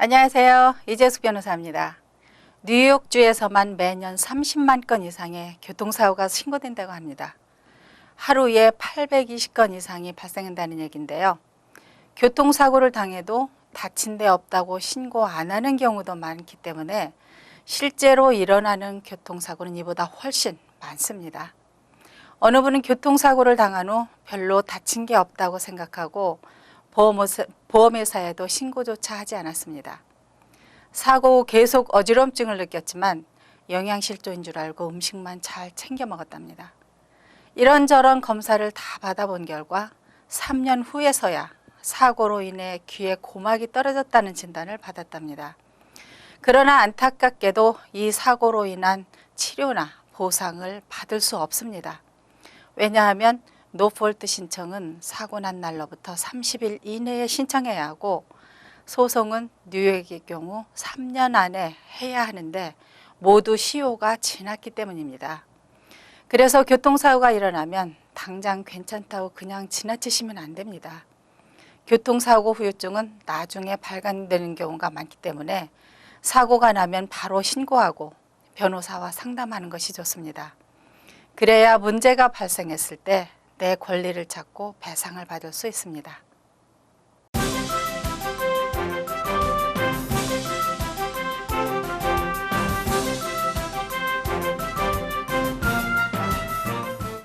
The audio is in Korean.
안녕하세요. 이재숙 변호사입니다. 뉴욕주에서만 매년 30만 건 이상의 교통사고가 신고된다고 합니다. 하루에 820건 이상이 발생한다는 얘기인데요. 교통사고를 당해도 다친 데 없다고 신고 안 하는 경우도 많기 때문에 실제로 일어나는 교통사고는 이보다 훨씬 많습니다. 어느 분은 교통사고를 당한 후 별로 다친 게 없다고 생각하고 보험회사, 보험회사에도 신고조차 하지 않았습니다. 사고 후 계속 어지럼증을 느꼈지만 영양실조인 줄 알고 음식만 잘 챙겨 먹었답니다. 이런저런 검사를 다 받아본 결과 3년 후에서야 사고로 인해 귀에 고막이 떨어졌다는 진단을 받았답니다. 그러나 안타깝게도 이 사고로 인한 치료나 보상을 받을 수 없습니다. 왜냐하면 노폴트 신청은 사고 난 날로부터 30일 이내에 신청해야 하고 소송은 뉴욕의 경우 3년 안에 해야 하는데 모두 시효가 지났기 때문입니다. 그래서 교통사고가 일어나면 당장 괜찮다고 그냥 지나치시면 안 됩니다. 교통사고 후유증은 나중에 발간되는 경우가 많기 때문에 사고가 나면 바로 신고하고 변호사와 상담하는 것이 좋습니다. 그래야 문제가 발생했을 때 내 권리를 찾고 배상을 받을 수 있습니다.